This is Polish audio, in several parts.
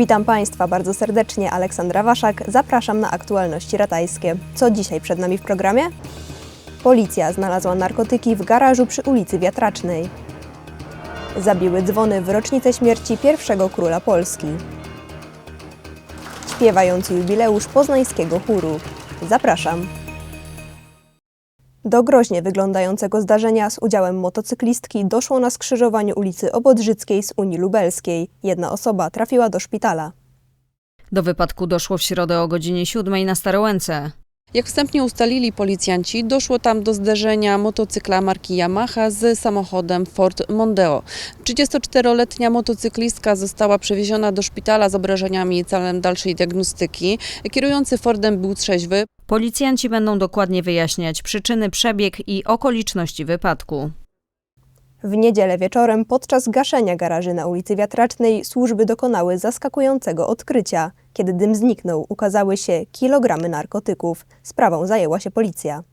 Witam Państwa bardzo serdecznie, Aleksandra Waszak. Zapraszam na aktualności ratajskie. Co dzisiaj przed nami w programie? Policja znalazła narkotyki w garażu przy ulicy Wiatracznej. Zabiły dzwony w rocznicę śmierci pierwszego króla Polski. Śpiewający jubileusz poznańskiego chóru. Zapraszam. Do groźnie wyglądającego zdarzenia z udziałem motocyklistki doszło na skrzyżowaniu ulicy Obodrzyckiej z Unii Lubelskiej. Jedna osoba trafiła do szpitala. Do wypadku doszło w środę o godzinie 7 na Starołęce. Jak wstępnie ustalili policjanci, doszło tam do zderzenia motocykla marki Yamaha z samochodem Ford Mondeo. 34-letnia motocyklistka została przewieziona do szpitala z obrażeniami celem dalszej diagnostyki. Kierujący Fordem był trzeźwy. Policjanci będą dokładnie wyjaśniać przyczyny, przebieg i okoliczności wypadku. W niedzielę wieczorem podczas gaszenia garaży na ulicy Wiatracznej służby dokonały zaskakującego odkrycia. Kiedy dym zniknął, ukazały się kilogramy narkotyków. Sprawą zajęła się policja.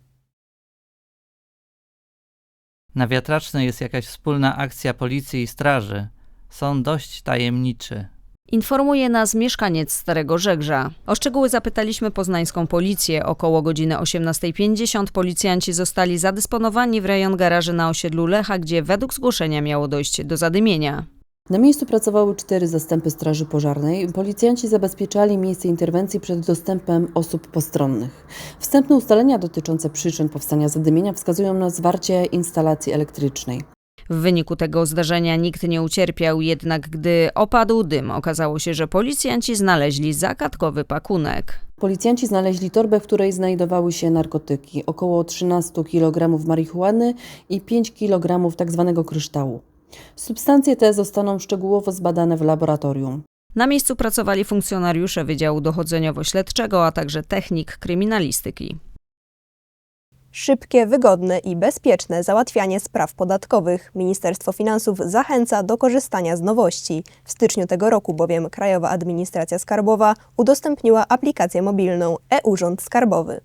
Na wiatracznej jest jakaś wspólna akcja policji i straży. Są dość tajemniczy. Informuje nas mieszkaniec Starego Żegrza. O szczegóły zapytaliśmy poznańską policję. Około godziny 18.50 policjanci zostali zadysponowani w rejon garaży na osiedlu Lecha, gdzie według zgłoszenia miało dojść do zadymienia. Na miejscu pracowały cztery zastępy Straży Pożarnej. Policjanci zabezpieczali miejsce interwencji przed dostępem osób postronnych. Wstępne ustalenia dotyczące przyczyn powstania zadymienia wskazują na zwarcie instalacji elektrycznej. W wyniku tego zdarzenia nikt nie ucierpiał, jednak gdy opadł dym, okazało się, że policjanci znaleźli zagadkowy pakunek. Policjanci znaleźli torbę, w której znajdowały się narkotyki, około 13 kg marihuany i 5 kg tzw. kryształu. Substancje te zostaną szczegółowo zbadane w laboratorium. Na miejscu pracowali funkcjonariusze Wydziału Dochodzeniowo-Śledczego, a także technik kryminalistyki. Szybkie, wygodne i bezpieczne załatwianie spraw podatkowych. Ministerstwo Finansów zachęca do korzystania z nowości. W styczniu tego roku bowiem Krajowa Administracja Skarbowa udostępniła aplikację mobilną e-Urząd Skarbowy.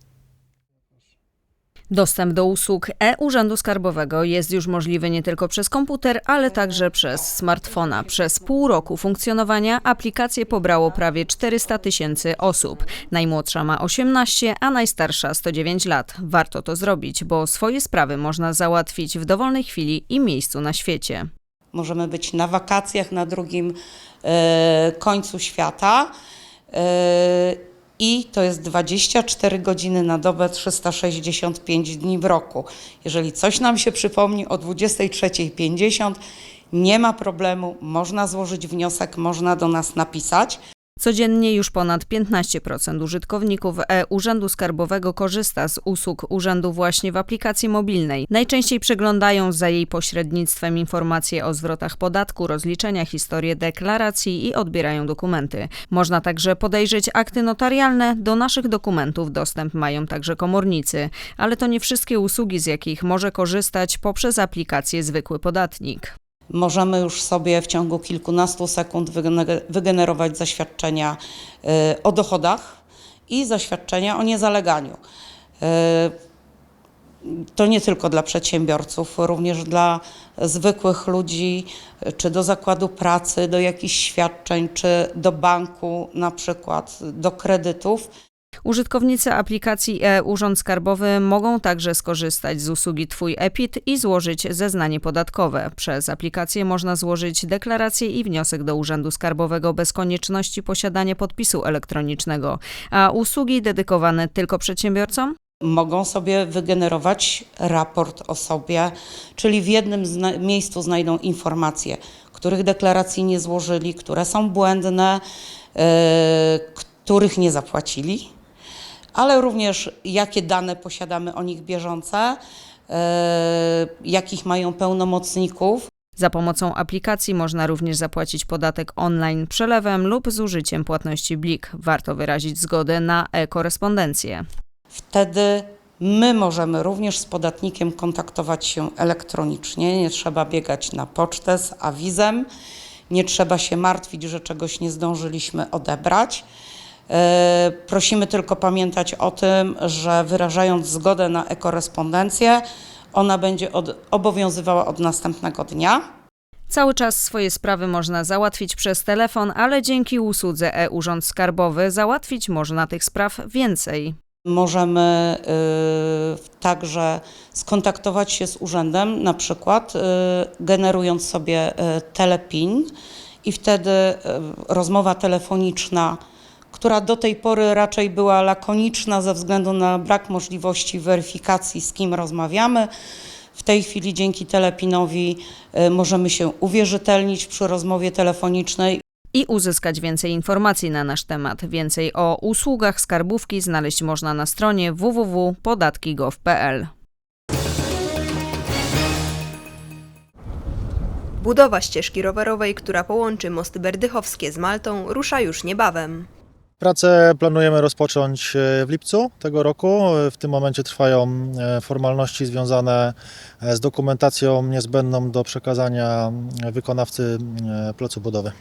Dostęp do usług e-Urzędu Skarbowego jest już możliwy nie tylko przez komputer, ale także przez smartfona. Przez pół roku funkcjonowania aplikację pobrało prawie 400 tysięcy osób. Najmłodsza ma 18, a najstarsza 109 lat. Warto to zrobić, bo swoje sprawy można załatwić w dowolnej chwili i miejscu na świecie. Możemy być na wakacjach na drugim e, końcu świata. E, I to jest 24 godziny na dobę, 365 dni w roku. Jeżeli coś nam się przypomni o 23.50, nie ma problemu, można złożyć wniosek, można do nas napisać. Codziennie już ponad 15% użytkowników e-Urzędu Skarbowego korzysta z usług urzędu właśnie w aplikacji mobilnej. Najczęściej przeglądają za jej pośrednictwem informacje o zwrotach podatku, rozliczenia, historię deklaracji i odbierają dokumenty. Można także podejrzeć akty notarialne. Do naszych dokumentów dostęp mają także komornicy, ale to nie wszystkie usługi, z jakich może korzystać poprzez aplikację zwykły podatnik. Możemy już sobie w ciągu kilkunastu sekund wygene- wygenerować zaświadczenia y, o dochodach i zaświadczenia o niezaleganiu. Y, To nie tylko dla przedsiębiorców, również dla zwykłych ludzi, czy do zakładu pracy, do jakichś świadczeń, czy do banku, na przykład do kredytów. Użytkownicy aplikacji e-Urząd Skarbowy mogą także skorzystać z usługi Twój EPIT i złożyć zeznanie podatkowe. Przez aplikację można złożyć deklarację i wniosek do Urzędu Skarbowego bez konieczności posiadania podpisu elektronicznego. A usługi dedykowane tylko przedsiębiorcom? mogą sobie wygenerować raport o sobie, czyli w jednym zna- miejscu znajdą informacje, których deklaracji nie złożyli, które są błędne, yy, których nie zapłacili, ale również jakie dane posiadamy o nich bieżące, yy, jakich mają pełnomocników. Za pomocą aplikacji można również zapłacić podatek online przelewem lub z użyciem płatności Blik. Warto wyrazić zgodę na e-korespondencję. Wtedy my możemy również z podatnikiem kontaktować się elektronicznie. Nie trzeba biegać na pocztę z awizem, nie trzeba się martwić, że czegoś nie zdążyliśmy odebrać. E, Prosimy tylko pamiętać o tym, że wyrażając zgodę na e-korespondencję, ona będzie od, obowiązywała od następnego dnia. Cały czas swoje sprawy można załatwić przez telefon, ale dzięki usłudze e-Urząd Skarbowy załatwić można tych spraw więcej. Możemy y, także skontaktować się z urzędem, na przykład y, generując sobie y, telepin i wtedy y, rozmowa telefoniczna, która do tej pory raczej była lakoniczna ze względu na brak możliwości weryfikacji, z kim rozmawiamy. W tej chwili dzięki telepinowi y, możemy się uwierzytelnić przy rozmowie telefonicznej I uzyskać więcej informacji na nasz temat. Więcej o usługach skarbówki znaleźć można na stronie www.podatki.gov.pl. Budowa ścieżki rowerowej, która połączy mosty berdychowskie z Maltą, rusza już niebawem. Pracę planujemy rozpocząć e, w lipcu tego roku. W tym momencie trwają e, formalności związane e, z dokumentacją niezbędną do przekazania wykonawcy placu budowy.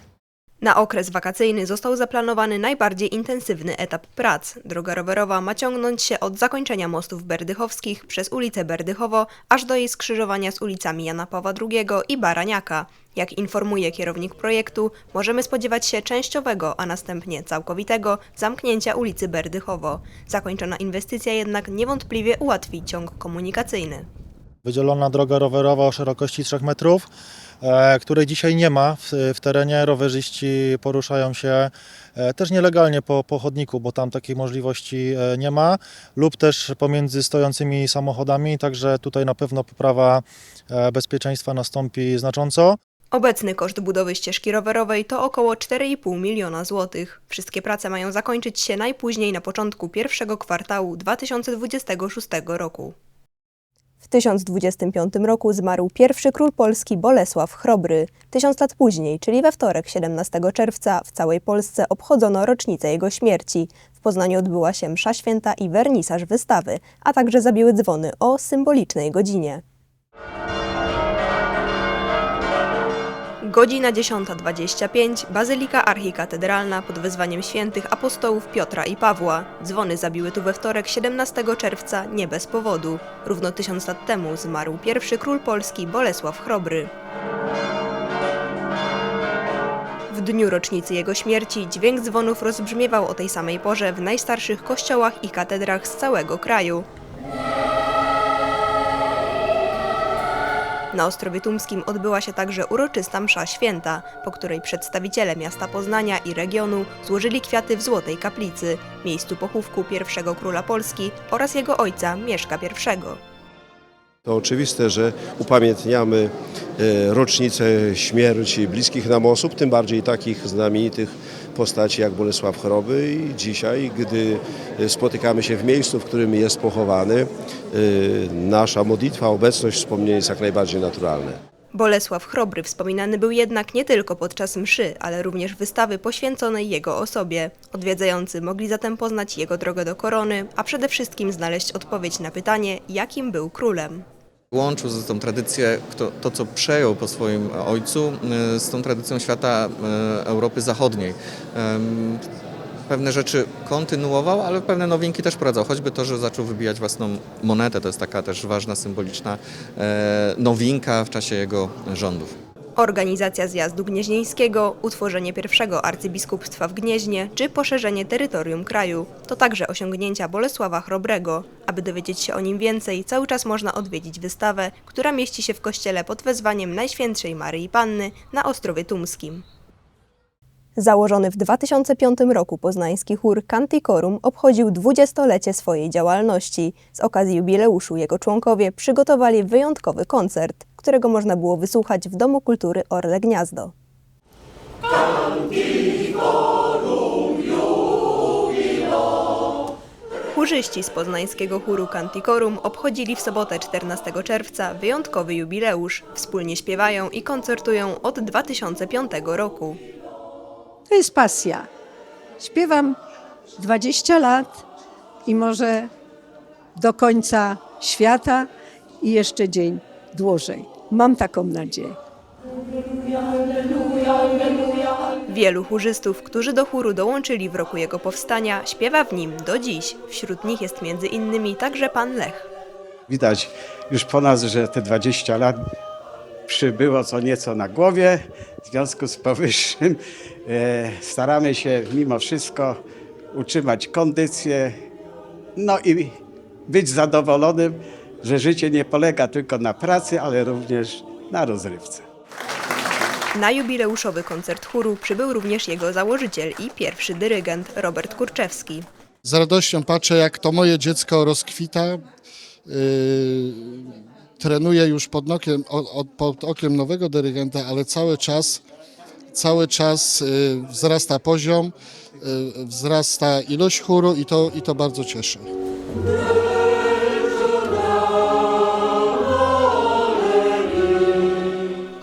Na okres wakacyjny został zaplanowany najbardziej intensywny etap prac. Droga rowerowa ma ciągnąć się od zakończenia mostów berdychowskich przez ulicę Berdychowo aż do jej skrzyżowania z ulicami Jana Pawła II i Baraniaka. Jak informuje kierownik projektu, możemy spodziewać się częściowego, a następnie całkowitego zamknięcia ulicy Berdychowo. Zakończona inwestycja jednak niewątpliwie ułatwi ciąg komunikacyjny. Wydzielona droga rowerowa o szerokości 3 metrów, e, której dzisiaj nie ma w, terenie. Rowerzyści poruszają się e, też nielegalnie po, po chodniku, bo tam takiej możliwości e, nie ma, lub też pomiędzy stojącymi samochodami, także tutaj na pewno poprawa bezpieczeństwa nastąpi znacząco. Obecny koszt budowy ścieżki rowerowej to około 4,5 miliona złotych. Wszystkie prace mają zakończyć się najpóźniej na początku pierwszego kwartału 2026 roku. W 1025 roku zmarł pierwszy król Polski Bolesław Chrobry. Tysiąc lat później, czyli we wtorek 17 czerwca, w całej Polsce obchodzono rocznicę jego śmierci. W Poznaniu odbyła się msza święta i wernisaż wystawy, a także zabiły dzwony o symbolicznej godzinie. Godzina 10.25, Bazylika Archikatedralna pod wezwaniem świętych apostołów Piotra i Pawła. Dzwony zabiły tu we wtorek 17 czerwca nie bez powodu. Równo tysiąc lat temu zmarł pierwszy król Polski Bolesław Chrobry. W dniu rocznicy jego śmierci dźwięk dzwonów rozbrzmiewał o tej samej porze w najstarszych kościołach i katedrach z całego kraju. Na Ostrowie Tumskim odbyła się także uroczysta msza święta, po której przedstawiciele miasta Poznania i regionu złożyli kwiaty w Złotej Kaplicy, miejscu pochówku pierwszego króla Polski oraz jego ojca Mieszka I. To oczywiste, że upamiętniamy e, rocznicę śmierci bliskich nam osób, tym bardziej takich znamienitych postaci jak Bolesław Choroby i dzisiaj, gdy spotykamy się w miejscu, w którym jest pochowany, e, nasza modlitwa, obecność, wspomnienie jest jak najbardziej naturalne. Bolesław Chrobry wspominany był jednak nie tylko podczas mszy, ale również wystawy poświęconej jego osobie. Odwiedzający mogli zatem poznać jego drogę do korony, a przede wszystkim znaleźć odpowiedź na pytanie, jakim był królem. Łączył z tą tradycję, kto, to co przejął po swoim ojcu, y, z tą tradycją świata y, Europy Zachodniej. Pewne rzeczy kontynuował, ale pewne nowinki też wprowadzał, choćby to, że zaczął wybijać własną monetę. To jest taka też ważna, symboliczna e, nowinka w czasie jego rządów. Organizacja zjazdu gnieźnieńskiego, utworzenie pierwszego arcybiskupstwa w Gnieźnie czy poszerzenie terytorium kraju to także osiągnięcia Bolesława Chrobrego. Aby dowiedzieć się o nim więcej, cały czas można odwiedzić wystawę, która mieści się w kościele pod wezwaniem Najświętszej Maryi Panny na Ostrowie Tumskim. Założony w 2005 roku poznański chór Canticorum obchodził dwudziestolecie swojej działalności. Z okazji jubileuszu jego członkowie przygotowali wyjątkowy koncert, którego można było wysłuchać w Domu Kultury Orle Gniazdo. Chórzyści z poznańskiego chóru Canticorum obchodzili w sobotę 14 czerwca wyjątkowy jubileusz. Wspólnie śpiewają i koncertują od 2005 roku. To jest pasja. Śpiewam 20 lat i może do końca świata i jeszcze dzień dłużej. Mam taką nadzieję. Wielu chórzystów, którzy do chóru dołączyli w roku jego powstania, śpiewa w nim do dziś. Wśród nich jest między innymi także pan Lech. Widać już po nas, że te 20 lat przybyło co nieco na głowie. W związku z powyższym e, staramy się mimo wszystko utrzymać kondycję, no i być zadowolonym, że życie nie polega tylko na pracy, ale również na rozrywce. Na jubileuszowy koncert chóru przybył również jego założyciel i pierwszy dyrygent Robert Kurczewski. Z radością patrzę, jak to moje dziecko rozkwita. Yy, trenuję już pod okiem, o- o- pod okiem nowego dyrygenta, ale cały czas, cały czas yy, wzrasta poziom, yy, wzrasta ilość chóru i to, i to bardzo cieszy.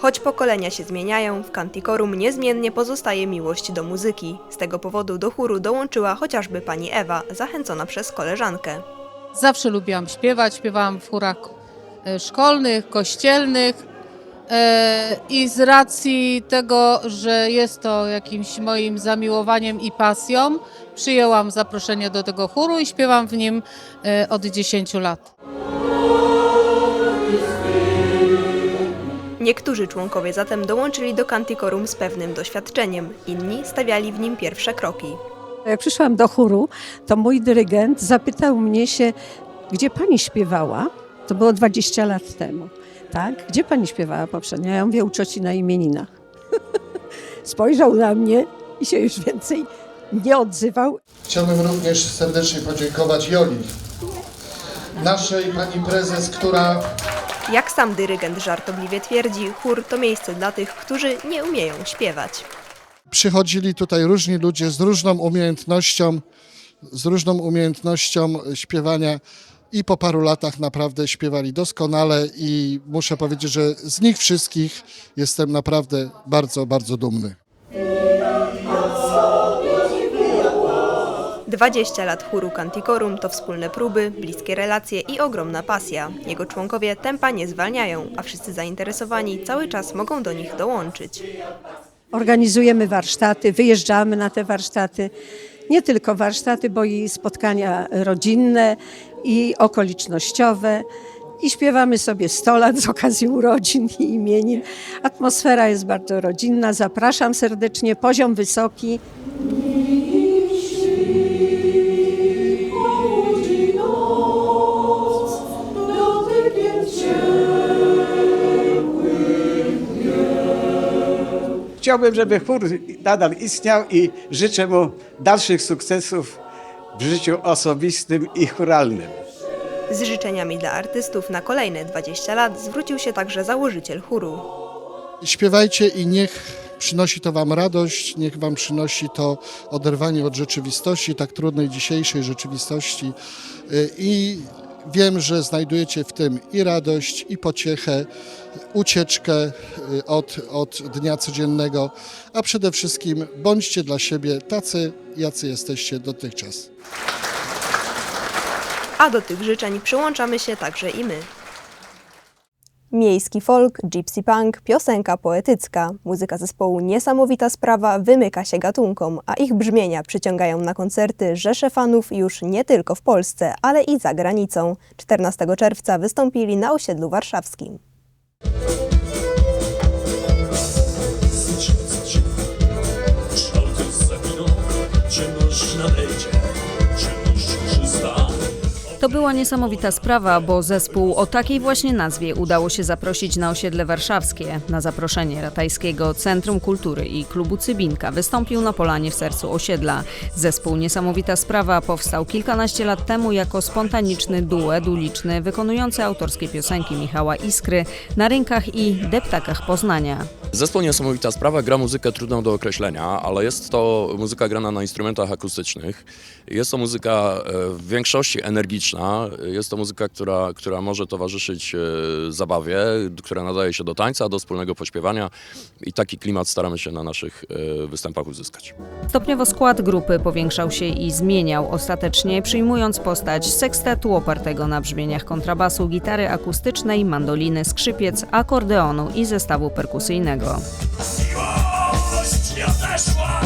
Choć pokolenia się zmieniają, w Cantikorum niezmiennie pozostaje miłość do muzyki. Z tego powodu do chóru dołączyła chociażby pani Ewa, zachęcona przez koleżankę. Zawsze lubiłam śpiewać, śpiewałam w chórach e, szkolnych, kościelnych e, i z racji tego, że jest to jakimś moim zamiłowaniem i pasją, przyjęłam zaproszenie do tego chóru i śpiewam w nim e, od 10 lat. Niektórzy członkowie zatem dołączyli do Cantikorum z pewnym doświadczeniem, inni stawiali w nim pierwsze kroki. Jak przyszłam do chóru, to mój dyrygent zapytał mnie się, gdzie pani śpiewała? To było 20 lat temu. Tak? Gdzie pani śpiewała poprzednio? Ja mówię, u cioci na imieninach. Spojrzał na mnie i się już więcej nie odzywał. Chciałbym również serdecznie podziękować Joli, naszej pani prezes, która Jak sam dyrygent żartobliwie twierdzi, chór to miejsce dla tych, którzy nie umieją śpiewać. przychodzili tutaj różni ludzie z różną umiejętnością, z różną umiejętnością śpiewania i po paru latach naprawdę śpiewali doskonale i muszę powiedzieć, że z nich wszystkich jestem naprawdę bardzo, bardzo dumny. 20 lat chóru Cantikorum to wspólne próby, bliskie relacje i ogromna pasja. Jego członkowie tempa nie zwalniają, a wszyscy zainteresowani cały czas mogą do nich dołączyć. Organizujemy warsztaty, wyjeżdżamy na te warsztaty. Nie tylko warsztaty, bo i spotkania rodzinne i okolicznościowe. I śpiewamy sobie 100 lat z okazji urodzin i imienin. Atmosfera jest bardzo rodzinna. Zapraszam serdecznie, poziom wysoki. Chciałbym, żeby chór nadal istniał i życzę mu dalszych sukcesów w życiu osobistym i chóralnym. Z życzeniami dla artystów na kolejne 20 lat zwrócił się także założyciel chóru. Śpiewajcie i niech przynosi to Wam radość, niech Wam przynosi to oderwanie od rzeczywistości, tak trudnej dzisiejszej rzeczywistości. Y, I wiem, że znajdujecie w tym i radość, i pociechę, ucieczkę y, od, od dnia codziennego, a przede wszystkim bądźcie dla siebie tacy, jacy jesteście dotychczas. A do tych życzeń przyłączamy się także i my. Miejski folk, gypsy punk, piosenka poetycka. Muzyka zespołu Niesamowita Sprawa wymyka się gatunkom, a ich brzmienia przyciągają na koncerty rzesze fanów już nie tylko w Polsce, ale i za granicą. 14 czerwca wystąpili na osiedlu warszawskim. To była niesamowita sprawa, bo zespół o takiej właśnie nazwie udało się zaprosić na osiedle warszawskie. Na zaproszenie Ratajskiego Centrum Kultury i Klubu Cybinka wystąpił na polanie w sercu osiedla. Zespół Niesamowita Sprawa powstał kilkanaście lat temu jako spontaniczny duet uliczny wykonujący autorskie piosenki Michała Iskry na rynkach i deptakach Poznania. Zespół Niesamowita Sprawa gra muzykę trudną do określenia, ale jest to muzyka grana na instrumentach akustycznych. Jest to muzyka e, w większości energiczna. Jest to muzyka, która, która może towarzyszyć e, zabawie, która nadaje się do tańca, do wspólnego pośpiewania i taki klimat staramy się na naszych e, występach uzyskać. Stopniowo skład grupy powiększał się i zmieniał, ostatecznie przyjmując postać sekstetu opartego na brzmieniach kontrabasu, gitary akustycznej, mandoliny, skrzypiec, akordeonu i zestawu perkusyjnego. Miłość odeszła,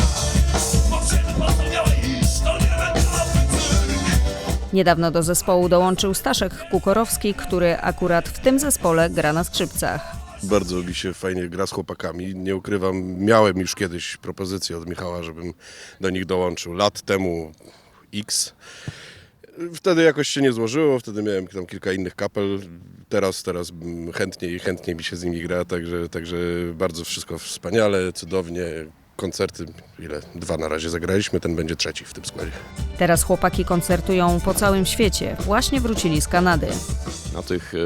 Niedawno do zespołu dołączył Staszek Kukorowski, który akurat w tym zespole gra na skrzypcach. Bardzo mi się fajnie gra z chłopakami. Nie ukrywam, miałem już kiedyś propozycję od Michała, żebym do nich dołączył. Lat temu X. Wtedy jakoś się nie złożyło, wtedy miałem tam kilka innych kapel. Teraz, teraz chętniej, chętniej mi się z nimi gra, także, także bardzo wszystko wspaniale, cudownie. Koncerty, ile? Dwa na razie zagraliśmy, ten będzie trzeci w tym składzie. Teraz chłopaki koncertują po całym świecie. Właśnie wrócili z Kanady. Na tych e,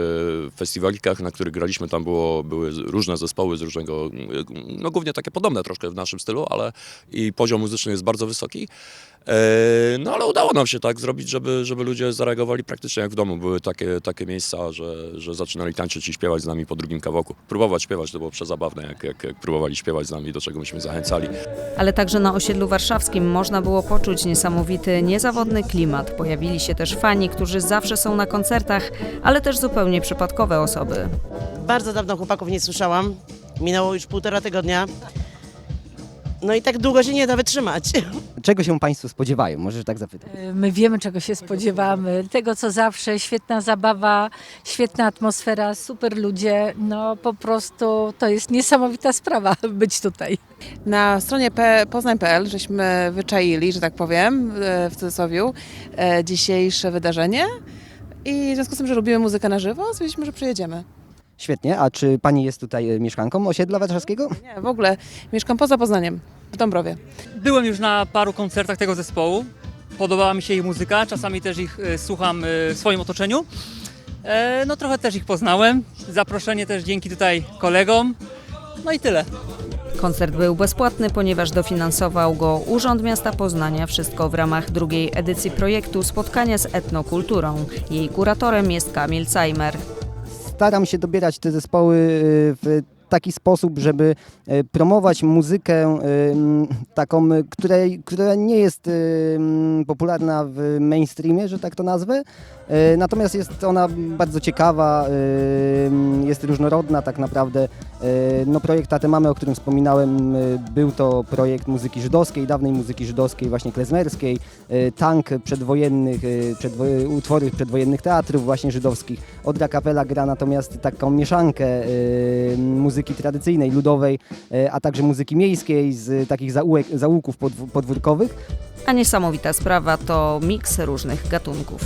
festiwalikach, na których graliśmy, tam było, były różne zespoły z różnego, e, no głównie takie podobne troszkę w naszym stylu, ale i poziom muzyczny jest bardzo wysoki. E, no ale udało nam się tak zrobić, żeby, żeby ludzie zareagowali praktycznie jak w domu. Były takie, takie miejsca, że, że zaczynali tańczyć i śpiewać z nami po drugim kawałku. Próbować śpiewać, to było przezabawne, jak, jak, jak próbowali śpiewać z nami, do czego myśmy zachęcali. Ale także na osiedlu warszawskim można było poczuć niesamowity, niezawodny klimat. Pojawili się też fani, którzy zawsze są na koncertach, ale też zupełnie przypadkowe osoby. Bardzo dawno chłopaków nie słyszałam. Minęło już półtora tygodnia. No i tak długo się nie da wytrzymać. Czego się Państwo spodziewają? Możesz tak zapytać. My wiemy, czego się spodziewamy. Tego, co zawsze. Świetna zabawa, świetna atmosfera, super ludzie. No po prostu to jest niesamowita sprawa być tutaj. Na stronie poznań.pl żeśmy wyczaili, że tak powiem, e, w cudzysłowie, e, dzisiejsze wydarzenie. I w związku z tym, że lubimy muzykę na żywo, stwierdziliśmy, że przyjedziemy. Świetnie. A czy Pani jest tutaj e, mieszkanką osiedla warszawskiego? Nie, w ogóle mieszkam poza Poznaniem, w Dąbrowie. Byłem już na paru koncertach tego zespołu. Podobała mi się ich muzyka, czasami też ich e, słucham e, w swoim otoczeniu. E, No trochę też ich poznałem. Zaproszenie też dzięki tutaj kolegom. No i tyle. Koncert był bezpłatny, ponieważ dofinansował go Urząd Miasta Poznania. Wszystko w ramach drugiej edycji projektu Spotkania z etnokulturą. Jej kuratorem jest Kamil Cajmer. Staram się dobierać te zespoły e, w taki sposób, żeby e, promować muzykę e, taką, której, która nie jest e, popularna w mainstreamie, że tak to nazwę. Natomiast jest ona bardzo ciekawa, jest różnorodna tak naprawdę. No projekt Tatę Mamy, o którym wspominałem, był to projekt muzyki żydowskiej, dawnej muzyki żydowskiej, właśnie klezmerskiej, tank przedwojennych, przedwo- utwory przedwojennych teatrów właśnie żydowskich. Odra Kapela gra natomiast taką mieszankę e, muzyki tradycyjnej, ludowej, e, a także muzyki miejskiej z takich zaułek, zaułków podw- podwórkowych. A niesamowita sprawa to miks różnych gatunków.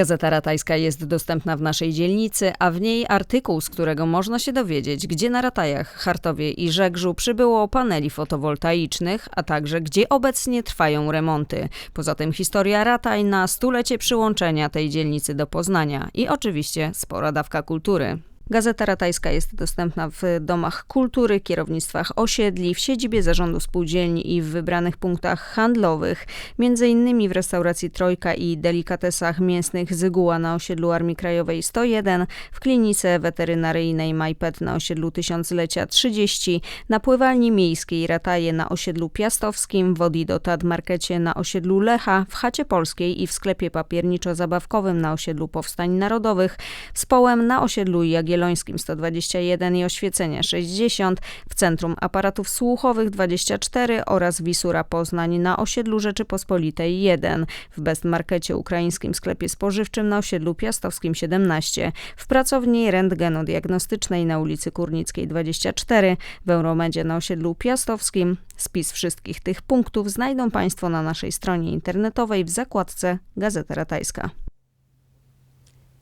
Gazeta Ratajska jest dostępna w naszej dzielnicy, a w niej artykuł, z którego można się dowiedzieć, gdzie na Ratajach, Chartowie i Żegrzu przybyło paneli fotowoltaicznych, a także gdzie obecnie trwają remonty. Poza tym historia Rataj na stulecie przyłączenia tej dzielnicy do Poznania i oczywiście spora dawka kultury. Gazeta Ratajska jest dostępna w domach kultury, kierownictwach osiedli, w siedzibie zarządu spółdzielni i w wybranych punktach handlowych, między innymi w restauracji Trojka i delikatesach mięsnych Zyguła na osiedlu Armii Krajowej 101, w klinice weterynaryjnej Majpet na osiedlu Tysiąclecia 30, na pływalni miejskiej Rataje na osiedlu Piastowskim, w Odido Tad Markecie na osiedlu Lecha, w Chacie Polskiej i w sklepie papierniczo-zabawkowym na osiedlu Powstań Narodowych, z Połem na osiedlu Jagiellońskim 121 i Oświecenia 60, w Centrum Aparatów Słuchowych 24 oraz Wisura Poznań na osiedlu Rzeczypospolitej 1, w Best Markecie Ukraińskim Sklepie Spożywczym na osiedlu Piastowskim 17, w pracowni rentgenodiagnostycznej na ulicy Kurnickiej 24, w Euromedzie na osiedlu Piastowskim. Spis wszystkich tych punktów znajdą Państwo na naszej stronie internetowej w zakładce Gazeta Ratajska.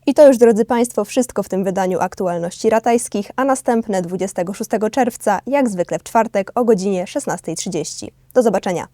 I to już, drodzy Państwo, wszystko w tym wydaniu aktualności ratajskich, a następne 26 czerwca, jak zwykle w czwartek o godzinie 16.30. Do zobaczenia.